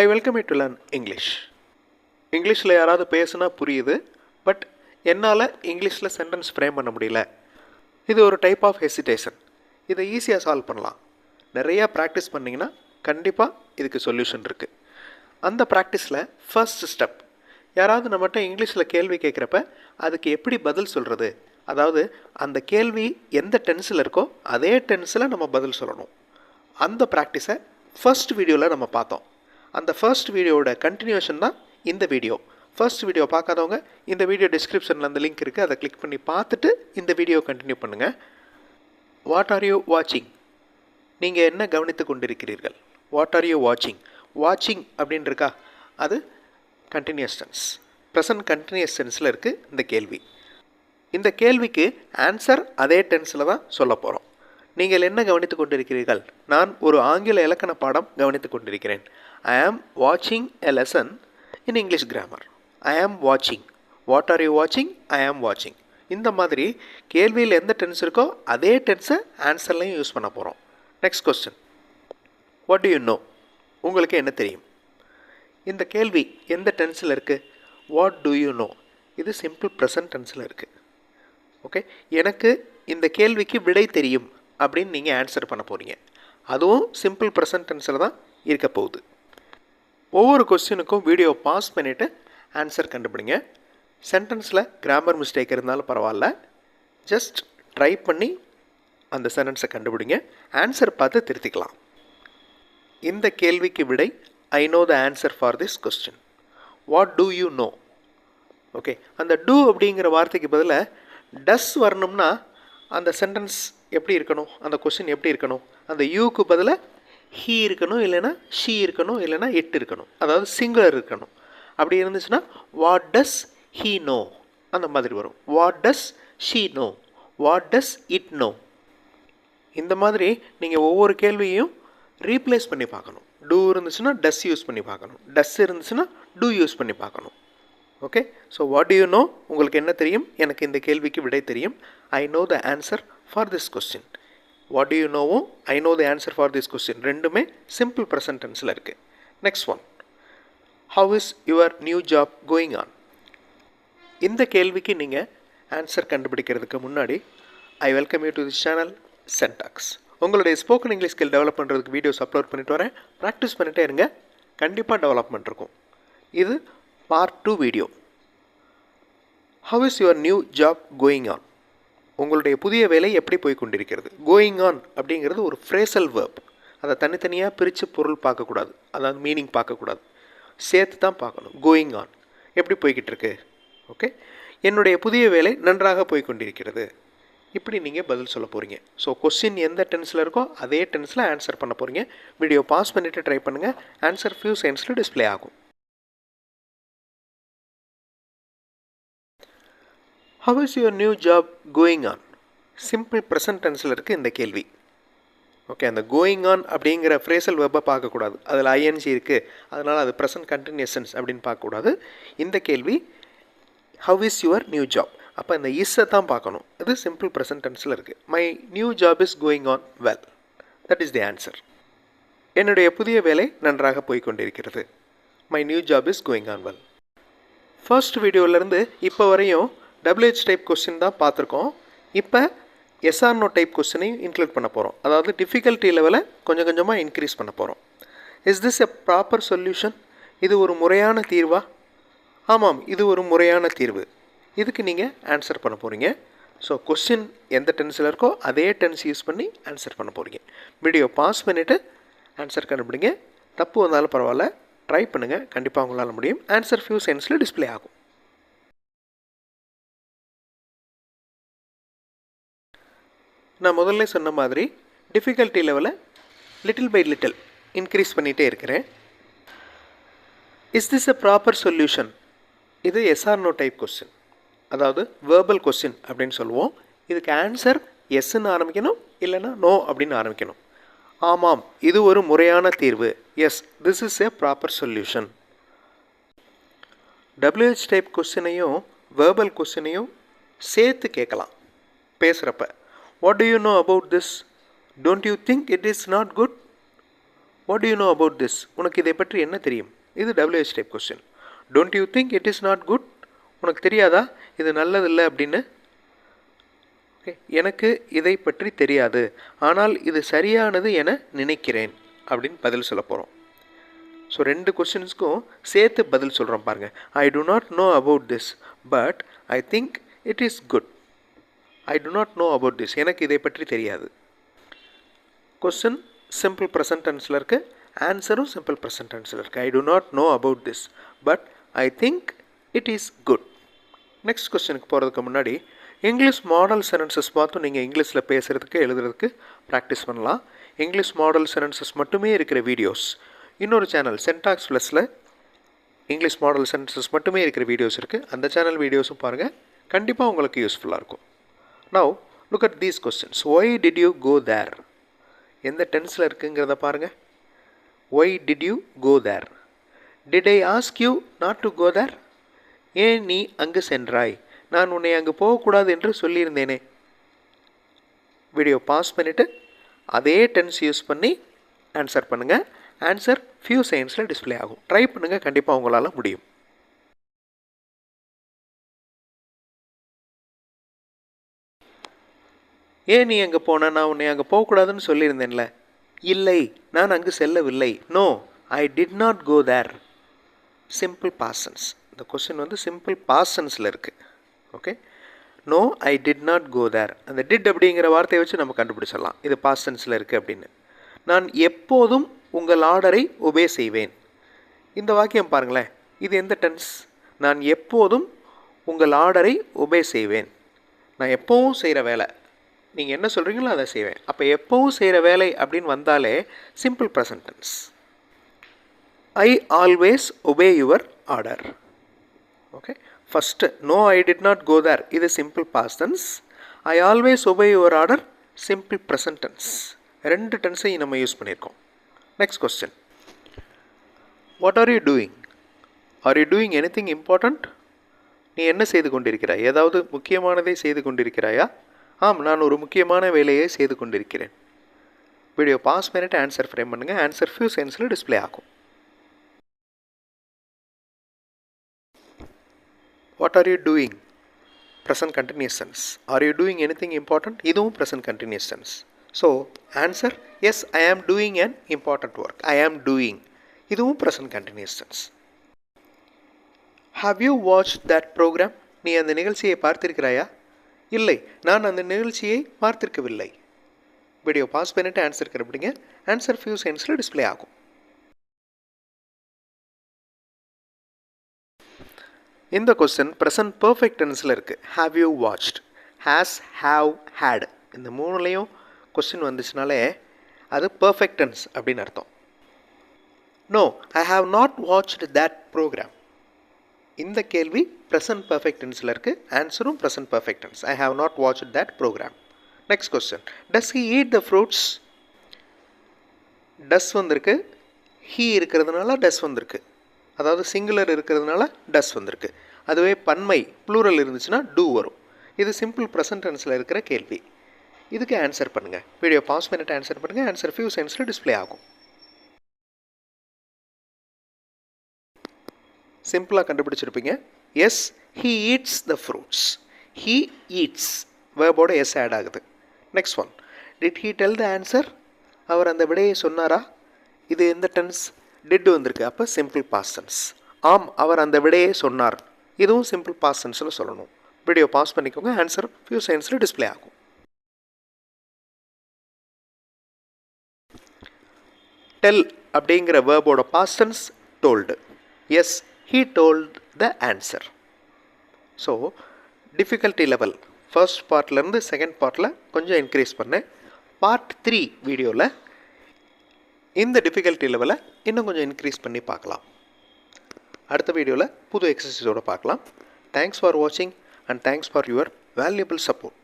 I welcome you to learn English இங்கிலீஷில் யாராவது பேசுனா புரியுது பட் என்னால் இங்கிலீஷில் சென்டென்ஸ் ஃப்ரேம் பண்ண முடியல. இது ஒரு டைப் ஆஃப் ஹெசிடேஷன் இதை ஈஸியாக சால்வ் பண்ணலாம். நிறையா ப்ராக்டிஸ் பண்ணிங்கன்னா கண்டிப்பாக இதுக்கு சொல்யூஷன் இருக்குது அந்த ப்ராக்டிஸில் ஃபர்ஸ்ட் ஸ்டெப் யாராவது நம்மகிட்ட இங்கிலீஷில் கேள்வி கேட்குறப்ப அதுக்கு எப்படி பதில் சொல்கிறது அதாவது அந்த கேள்வி எந்த டென்ஸில் இருக்கோ அதே டென்ஸில் நம்ம பதில் சொல்லணும். அந்த ப்ராக்டிஸை ஃபர்ஸ்ட் வீடியோவில் நம்ம பார்த்தோம். அந்த ஃபர்ஸ்ட் வீடியோவோட கண்டினியூஷன் தான் இந்த வீடியோ ஃபர்ஸ்ட் வீடியோ பார்க்காதவங்க இந்த வீடியோ டிஸ்கிரிப்ஷனில் அந்த லிங்க் இருக்குது அதை கிளிக் பண்ணி பார்த்துட்டு இந்த வீடியோ கண்டினியூ பண்ணுங்கள் வாட் ஆர் யூ வாட்சிங் நீங்கள் என்ன கவனித்து கொண்டிருக்கிறீர்கள்? வாட் ஆர் யூ வாட்சிங் வாட்சிங் அப்படின்னு இருக்கா? அது கண்டினியூஸ் டென்ஸ் ப்ரெசன்ட் கண்டினியூஸ் டென்ஸில் இருக்குது இந்த கேள்வி. இந்த கேள்விக்கு ஆன்சர் அதே டென்ஸில் தான் சொல்ல போகிறோம் நீங்கள் என்ன கவனித்து கொண்டிருக்கிறீர்கள்? நான் ஒரு ஆங்கில இலக்கண பாடம் கவனித்து கொண்டிருக்கிறேன். ஐ ஆம் வாட்சிங் a lesson in English grammar ஐ ஆம் வாட்சிங் வாட் ஆர் யூ வாட்சிங் ஐ ஆம் வாட்சிங் இந்த மாதிரி கேள்வியில் எந்த டென்ஸ் இருக்கோ அதே டென்ஸை ஆன்சர்லையும் யூஸ் பண்ண போகிறோம் next question what do you know உங்களுக்கு என்ன தெரியும்? இந்த கேள்வி எந்த டென்ஸில் இருக்குது வாட் டு யூ நோ இது சிம்பிள் ப்ரெசன்ட் டென்ஸில் இருக்குது ஓகே எனக்கு இந்த கேள்விக்கு விடை தெரியும் அப்படின்னு நீங்கள் ஆன்சர் பண்ண போகிறீங்க அதுவும் சிம்பிள் ப்ரெசன்ட் டென்ஸில் தான் இருக்க போகுது. ஒவ்வொரு கொஸ்டினுக்கும் வீடியோ பாஸ் பண்ணிவிட்டு ஆன்சர் கண்டுபிடிங்க. சென்டென்ஸில் கிராமர் மிஸ்டேக் இருந்தாலும் பரவாயில்ல. ஜஸ்ட் ட்ரை பண்ணி அந்த சென்டென்ஸை கண்டுபிடிங்க. ஆன்சர் பார்த்து திருத்திக்கலாம். இந்த கேள்விக்கு விடை I know the answer for this question what do you know okay அந்த டூ அப்படிங்கிற வார்த்தைக்கு பதிலாக டஸ் வரணும்னா அந்த சென்டென்ஸ் எப்படி இருக்கணும்? அந்த கொஸ்டின் எப்படி இருக்கணும்? அந்த யூக்கு பதிலாக ஹீ இருக்கணும் இல்லைன்னா ஷீ இருக்கணும் இல்லைன்னா இட் இருக்கணும். அதாவது சிங்குலர் இருக்கணும். அப்படி இருந்துச்சுன்னா வாட் டஸ் ஹீ நோ அந்த மாதிரி வரும். What does she know what does it know இந்த மாதிரி நீங்கள் ஒவ்வொரு கேள்வியையும் ரீப்ளேஸ் பண்ணி பார்க்கணும். டூ இருந்துச்சுன்னா டஸ் யூஸ் பண்ணி பார்க்கணும். டஸ் இருந்துச்சுன்னா டூ யூஸ் பண்ணி பார்க்கணும். Okay so what you know உங்களுக்கு என்ன தெரியும்? எனக்கு இந்த கேள்விக்கு விடை தெரியும். I know the answer for this question what you நோவும் I know the answer for this question ரெண்டுமே சிம்பிள் ப்ரெசன்ட் டென்ஸில் இருக்குது next one how is your new job going on இந்த கேள்விக்கு நீங்கள் ஆன்சர் கண்டுபிடிக்கிறதுக்கு முன்னாடி I welcome you to this channel Syntax உங்களுடைய spoken English skill develop பண்ணுறதுக்கு வீடியோஸ் அப்லோட் பண்ணிட்டு வரேன். ப்ராக்டிஸ் பண்ணிகிட்டே இருங்க. கண்டிப்பாக டெவலப்மெண்ட் இருக்கும். இது part two video how is your new job going on உங்களுடைய புதிய வேலை எப்படி போய் கொண்டிருக்கிறது? கோயிங் ஆன் அப்படிங்கிறது ஒரு ஃப்ரேசல் வேர்ப் அதை தனித்தனியாக பிரித்து பொருள் பார்க்கக்கூடாது. அதாவது மீனிங் பார்க்கக்கூடாது. சேர்த்து தான் பார்க்கணும். கோயிங் ஆன் எப்படி போய்கிட்டு இருக்கு? ஓகே என்னுடைய புதிய வேலை நன்றாக போய் கொண்டிருக்கிறது. இப்படி நீங்கள் பதில் சொல்ல போகிறீங்க ஸோ கொஸ்டின் எந்த டென்ஸில் இருக்கோ அதே டென்ஸில் ஆன்சர் பண்ண போகிறீங்க வீடியோ பாஸ் பண்ணிவிட்டு ட்ரை பண்ணுங்கள் ஆன்சர் ஃபியூ செகண்ட்ஸில் டிஸ்ப்ளே ஆகும். How is your new job going on simple present டென்ஸில் இருக்குது இந்த கேள்வி. ஓகே அந்த கோயிங் ஆன் அப்படிங்கிற ஃப்ரேசல் வெப்பை பார்க்கக்கூடாது. அதில் ஐஎன்சி இருக்குது அதனால் அது ப்ரெசன்ட் கண்டினியூசன்ஸ் அப்படின்னு பார்க்கக்கூடாது. இந்த கேள்வி how is your new job அப்போ இந்த இஸ்ஸை தான் பார்க்கணும். இது சிம்பிள் ப்ரெசன்ட் டென்ஸில் இருக்குது my new job is going on well that is the answer என்னுடைய புதிய வேலை நன்றாக போய்கொண்டிருக்கிறது. My new job is going on well first வீடியோவிலேருந்து இப்போ வரையும் டபிள்யூஹெச் டைப் கொஸ்டின் தான் பார்த்துருக்கோம். இப்போ எஸ்ஆர்னோ டைப் கொஸ்டினையும் இன்க்ளூட் பண்ண போகிறோம் அதாவது டிஃபிகல்ட்டி லெவலை கொஞ்சம் கொஞ்சமாக இன்க்ரீஸ் பண்ண போகிறோம் is this a proper solution இது ஒரு முறையான தீர்வா? ஆமாம் இது ஒரு முறையான தீர்வு. இதுக்கு நீங்கள் ஆன்சர் பண்ண போகிறீங்க ஸோ கொஸ்டின் எந்த டென்ஸில் இருக்கோ அதே டென்ஸ் யூஸ் பண்ணி ஆன்சர் பண்ண போகிறீங்க வீடியோ பாஸ் பண்ணிவிட்டு ஆன்சர் கண்டுபிடிங்க. தப்பு வந்தாலும் பரவாயில்ல. ட்ரை பண்ணுங்கள் கண்டிப்பாக உங்களால் முடியும். ஆன்சர் ஃபியூ சென்ஸில் டிஸ்ப்ளே ஆகும். நான் முதல்ல சொன்ன மாதிரி டிஃபிகல்ட்டி லெவலை லிட்டில் பை லிட்டில் இன்க்ரீஸ் பண்ணிகிட்டே இருக்கிறேன். Is this a proper solution இது yes or no type question அதாவது வேர்பல் கொஸ்டின் அப்படின்னு சொல்லுவோம். இதுக்கு ஆன்சர் எஸ்ன்னு ஆரம்பிக்கணும் இல்லைன்னா நோ அப்படின்னு ஆரம்பிக்கணும். ஆமாம் இது ஒரு முறையான தீர்வு. Yes this is a proper solution WH type கொஸ்டினையும் verbal கொஸ்டினையும் சேர்த்து கேட்கலாம். பேசுகிறப்ப what do you know about this don't you think it is not good what you know about this உனக்கு இதை பற்றி என்ன தெரியும்? இது WH type question don't you think it is not good உனக்கு தெரியாதா? இது நல்லதில்லை அப்படின்னு. ஓகே எனக்கு இதை பற்றி தெரியாது. ஆனால் இது சரியானது என நினைக்கிறேன் அப்படின்னு பதில் சொல்ல போகிறோம் ஸோ ரெண்டு கொஸ்டின்ஸ்க்கும் சேர்த்து பதில் சொல்கிறோம் பாருங்கள் I do not know about this but I think it is good I do not know about this எனக்கு இதை பற்றி தெரியாது. கொஸ்டின் சிம்பிள் ப்ரெசன்டென்ஸில் இருக்குது ஆன்சரும் சிம்பிள் ப்ரெசன்டென்ஸில் இருக்குது I do not know about this but I think it is good next கொஸ்டினுக்கு போகிறதுக்கு முன்னாடி இங்கிலீஷ் மாடல் சென்டென்சஸ் பார்த்தும் நீங்கள் இங்கிலீஷில் பேசுகிறதுக்கு எழுதுறதுக்கு ப்ராக்டிஸ் பண்ணலாம். இங்கிலீஷ் மாடல் சென்டென்சஸ் மட்டுமே இருக்கிற வீடியோஸ் இன்னொரு சேனல் சென்டாக்ஸ் ப்ளஸில் இங்கிலீஷ் மாடல் சென்டென்சஸ் மட்டுமே இருக்கிற வீடியோஸ் இருக்குது அந்த சேனல் வீடியோஸும் பாருங்கள் கண்டிப்பாக உங்களுக்கு யூஸ்ஃபுல்லாக இருக்கும். Now look at these questions why did you go there எந்த டென்ஸில் இருக்குங்கிறத பாருங்கள் why did you go there did I ask you not to go there ஏன் நீ அங்கு சென்றாய்? நான் உன்னை அங்கு போகக்கூடாது என்று சொல்லியிருந்தேனே. வீடியோ பாஸ் பண்ணிவிட்டு அதே டென்ஸ் யூஸ் பண்ணி ஆன்சர் பண்ணுங்கள் ஆன்சர் ஃபியூ செகண்ட்ஸில் டிஸ்ப்ளே ஆகும். ட்ரை பண்ணுங்கள் கண்டிப்பாக உங்களால் முடியும். ஏன் நீ அங்கே போன? நான் உன்னை அங்கே போகக்கூடாதுன்னு சொல்லியிருந்தேன்ல. இல்லை நான் அங்கு செல்லவில்லை. No I did not go there simple past tense இந்த கொஸ்டின் வந்து சிம்பிள் பாசன்ஸில் இருக்குது okay no I did not go there அந்த டிட் அப்படிங்கிற வார்த்தையை வச்சு நம்ம கண்டுபிடிச்சிடலாம். இது பாசன்ஸில் இருக்குது அப்படின்னு. நான் எப்போதும் உங்கள் ஆர்டரை ஒபே செய்வேன். இந்த வாக்கியம் பாருங்களேன். இது எந்த டென்ஸ் நான் எப்போதும் உங்கள் ஆர்டரை ஒபே செய்வேன். நான் எப்போவும் செய்கிற வேலை. நீங்கள் என்ன சொல்கிறீங்களோ அதை செய்வேன். அப்போ எப்போவும் செய்கிற வேலை அப்படின்னு வந்தாலே simple present tense I always obey your order okay first no I did not go there இது simple past tense I always obey your order simple present tense ரெண்டு டென்ஸையும் நம்ம யூஸ் பண்ணியிருக்கோம். Next question what are you doing are you doing anything important நீ என்ன செய்து கொண்டிருக்கிறாய்? ஏதாவது முக்கியமானதை செய்து கொண்டிருக்கிறாயா? ஆம் நான் ஒரு முக்கியமான வேலையை செய்து கொண்டிருக்கிறேன். வீடியோ பாஸ் பண்ணிட்டு ஆன்சர் ஃப்ரேம் பண்ணுங்கள் ஆன்சர் ஃபியூ சென்ஸில் டிஸ்ப்ளே ஆகும். What are you doing present continuous tense are you doing anything இதுவும் present continuous tense so answer yes I am doing an important work I am doing இதுவும் present continuous tense have you watch that programme நீ அந்த நிகழ்ச்சியை பார்த்திருக்கிறாயா? இல்லை நான் அந்த நிகழ்ச்சியை பார்த்திருக்கவில்லை. வீடியோ பாஸ் பண்ணிவிட்டு ஆன்சர் கண்டுபிடிங்க ஆன்சர் ஃபியூ சென்ஸில் டிஸ்ப்ளே ஆகும். இந்த கொஸ்டின் ப்ரெசன்ட் பர்ஃபெக்ட் டென்ஸில் இருக்குது have you watched has have had இந்த மூணுலேயும் கொஸ்டின் வந்துச்சுனாலே அது பர்ஃபெக்ட் டென்ஸ் அப்படின்னு அர்த்தம். No I have not watched that programme இந்த கேள்வி ப்ரெசன்ட் பர்ஃபெக்ட் டென்ஸில் இருக்குது ஆன்சரும் present perfect tense I have not watch that programme next question does he eat the fruits does வந்திருக்கு. ஹீ இருக்கிறதுனால டஸ் வந்திருக்கு. அதாவது சிங்குலர் இருக்கிறதுனால டஸ் வந்திருக்கு. அதுவே பன்மை ப்ளூரல் இருந்துச்சுன்னா டூ வரும். இது சிம்பிள் ப்ரெசன்ட் டென்ஸில் இருக்கிற கேள்வி. இதுக்கு ஆன்சர் பண்ணுங்கள் வீடியோ பாஸ் பண்ணிட்டு ஆன்சர் பண்ணுங்கள் ஆன்சர் ஃபியூ சென்ஸில் டிஸ்ப்ளே ஆகும். சிம்பிளாக கண்டுபிடிச்சிருப்பீங்க. Yes he eats the fruits he eats வேர்போட s add ஆகுது. Next one did he tell the answer அவர் அந்த விடையை சொன்னாரா? இது எந்த டென்ஸ் டிட் வந்திருக்கு. அப்போ சிம்பிள் பாஸ்டன்ஸ் ஆம் அவர் அந்த விடையை சொன்னார். இதுவும் சிம்பிள் பாஸ்டன்ஸில் சொல்லணும். வீடியோ பாஸ் பண்ணிக்கோங்க. ஆன்சர் ஃபியூ செகண்ட்ஸில் டிஸ்ப்ளே ஆகும். டெல் அப்படிங்கிற வேர்போட past tense told yes he told the answer so difficulty level first பார்ட்லேருந்து second பார்ட்டில் கொஞ்சம் இன்க்ரீஸ் பண்ணேன் பார்ட் த்ரீ வீடியோவில் இந்த டிஃபிகல்ட்டி லெவலை இன்னும் கொஞ்சம் இன்க்ரீஸ் பண்ணி பார்க்கலாம். அடுத்த வீடியோவில் புது எக்ஸசைஸோடு பார்க்கலாம். தேங்க்ஸ் ஃபார் வாட்சிங் and thanks for your valuable support